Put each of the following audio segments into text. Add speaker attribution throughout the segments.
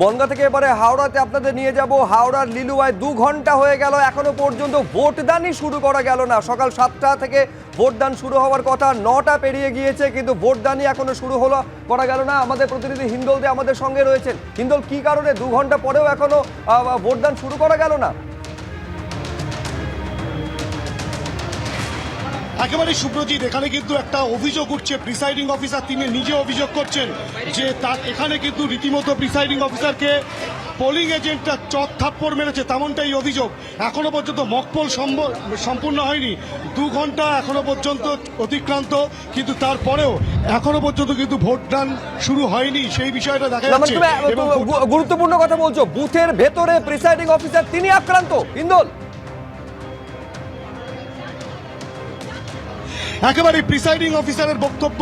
Speaker 1: বনগা থেকে এবারে হাওড়াতে আপনাদের নিয়ে যাব। হাওড়ার লিলুয়ায় দু ঘণ্টা হয়ে গেল, এখনও পর্যন্ত ভোটদানই শুরু করা গেল না। সকাল সাতটা থেকে ভোটদান শুরু হওয়ার কথা, নটা পেরিয়ে গিয়েছে, কিন্তু ভোটদানই এখনও শুরু হলো, করা গেল না। আমাদের প্রতিনিধি হিন্দল দে আমাদের সঙ্গে রয়েছেন। হিন্দল, কি কারণে দু ঘণ্টা পরেও এখনও ভোটদান শুরু করা গেল না?
Speaker 2: একেবারে সুব্রজিৎ এখানে কিন্তু একটা অভিযোগ উঠছে প্রিসাইডিং অফিসার তিনি নিজে অভিযোগ করছেন যে তার এখানে কিন্তু রীতিমতো প্রিসাইডিং অফিসারকে পোলিং এজেন্টটা চট থাপ্পড় মেরেছে তেমনটাই অভিযোগ। এখনও পর্যন্ত মকপল সম্পূর্ণ হয়নি। দু ঘণ্টা এখনও পর্যন্ত অতিক্রান্ত কিন্তু তারপরেও এখনও পর্যন্ত কিন্তু ভোটদান শুরু হয়নি সেই বিষয়টা দেখা যাচ্ছে।
Speaker 1: গুরুত্বপূর্ণ কথা বলছো বুথের ভেতরে প্রিসাইডিং অফিসার তিনি আক্রান্ত। হিন্দল
Speaker 2: একেবারে প্রিসাইডিং অফিসারের বক্তব্য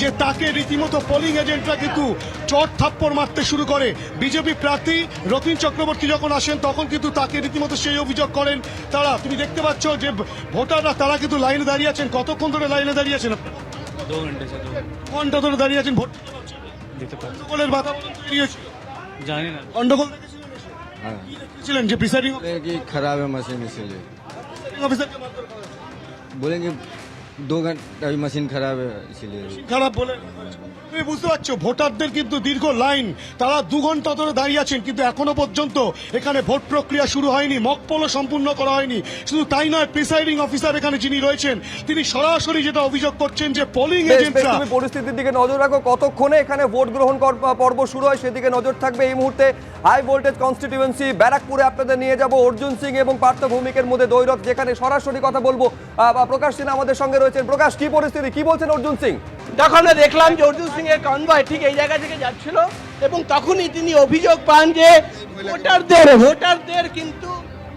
Speaker 2: যে তাকে রীতিমতো পোলিং এজেন্টরা কিন্তু চট থাপ্পড় মারতে শুরু করে। বিজেপি প্রার্থী রতিন চক্রবর্তী যখন আসেন তখন কিন্তু তাকে রীতিমতো সেই অভিযোগ করেন। তারা তুমি দেখতে পাচ্ছ যে ভোটাররা তারা কিন্তু লাইনে দাঁড়িয়ে আছেন। কতক্ষণ ধরে লাইনে দাঁড়িয়ে আছেন ঘণ্টা ধরে দাঁড়িয়ে আছেন ভোট। গন্ডগোলের
Speaker 3: জানি না।
Speaker 2: গন্ডগোল ছিলেন যে প্রিসাইডিং
Speaker 4: খারাপ মেশিন দু মেশিন খারাপ ছিল
Speaker 2: খারাপ বলে তুমি বুঝতে পারছ ভোটারদের কিন্তু দীর্ঘ লাইন। তারা দু ঘণ্টা ধরে দাঁড়িয়ে আছেন কিন্তু এখনও পর্যন্ত এখানে ভোট প্রক্রিয়া শুরু হয়নি মকপলও সম্পূর্ণ করা হয়নি। শুধু তাই নয় প্রিসাইডিং অফিসার এখানে যিনি রয়েছেন তিনি সরাসরি যেটা অভিযোগ করছেন যে পোলিং এজেন্টরা
Speaker 1: তুমি পরিস্থিতির দিকে নজর রাখো। কতক্ষণে এখানে ভোট গ্রহণ পর্ব শুরু হয় সেদিকে নজর থাকবে এই মুহূর্তে। হাই ভোল্টেজ কনস্টিটিউয়েন্সি ব্যারাকপুরে আপনাদের নিয়ে যাব। অর্জুন সিং এবং পার্থ ভৌমিকের মধ্যে দৈরথ যেখানে সরাসরি কথা বলব। প্রকাশ সিনহা আমাদের সঙ্গে রয়েছেন প্রকাশ কি পরিস্থিতি কি বলছেন অর্জুন সিং
Speaker 5: তখন আমরা দেখলাম যে অর্জুন সিং এর কনভয় ঠিক এই জায়গা থেকে যাচ্ছিল এবং তখনই তিনি অভিযোগ পান যে ভোটারদের ভোটারদের কিন্তু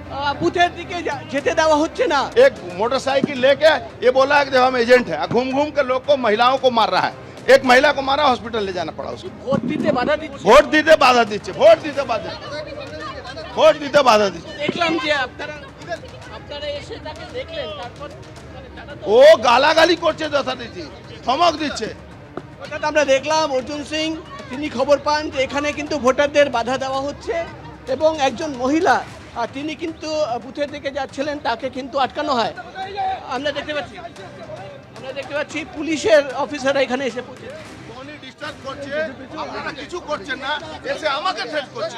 Speaker 5: আহ, বুথের দিকে যা- যেতে দেওয়া হচ্ছে না
Speaker 6: एक मोटरसाइकिल लेके ये बोला है कि हम एजेंट है घूम घूम के लोग को महिलाओं को मार रहा है एक महिला को मारा हॉस्पिटल ले जाना पड़ा उसको
Speaker 5: ভোট দিতে বাধা দিচ্ছে
Speaker 6: ভোট দিতে বাধা দিচ্ছে ভোট দিতে বাধা ভোট দিতে বাধা দিচ্ছে
Speaker 5: দেখলাম যে আপনারা আপনারা এসে তাকে দেখলেন তারপর মানে তারা তো-
Speaker 6: ও গালাগালি করছে যথারীতি, ধমক দিচ্ছে।
Speaker 5: অর্থাৎ আমরা দেখলাম অর্জুন সিং, তিনি খবর পান যে এখানে কিন্তু ভোটারদের বাধা দেওয়া হচ্ছে এবং একজন মহিলা তিনি কিন্তু বুথের দিকে যাচ্ছিলেন, তাকে কিন্তু আটকানো হয়। আমরা দেখতে পাচ্ছি, আমরা দেখতে পাচ্ছি পুলিশের অফিসাররা এখানে এসে পৌঁছেছে।
Speaker 6: ডিস্টার্ব করছে, আপনারা কিছু করছেন না, এসে আমাকে থ্রেট করছে।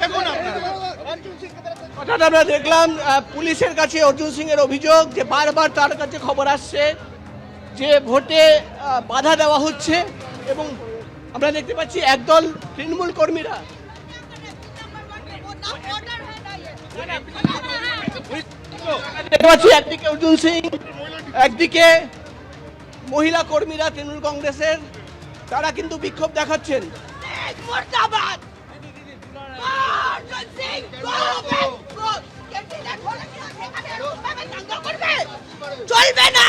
Speaker 6: দেখুন আপনারা।
Speaker 5: আমরা দেখলাম পুলিশের কাছে অর্জুন সিং এর অভিযোগ যে বারবার তার কাছে খবর আসছে যে ভোটে বাধা দেওয়া হচ্ছে এবং আমরা দেখতে পাচ্ছি একদল তৃণমূল কর্মীরা। দেখতে পাচ্ছি একদিকে অর্জুন সিং, একদিকে মহিলা কর্মীরা তৃণমূল কংগ্রেসের। তারা কিন্তু বিক্ষোভ দেখাচ্ছেন।
Speaker 7: চলবে না!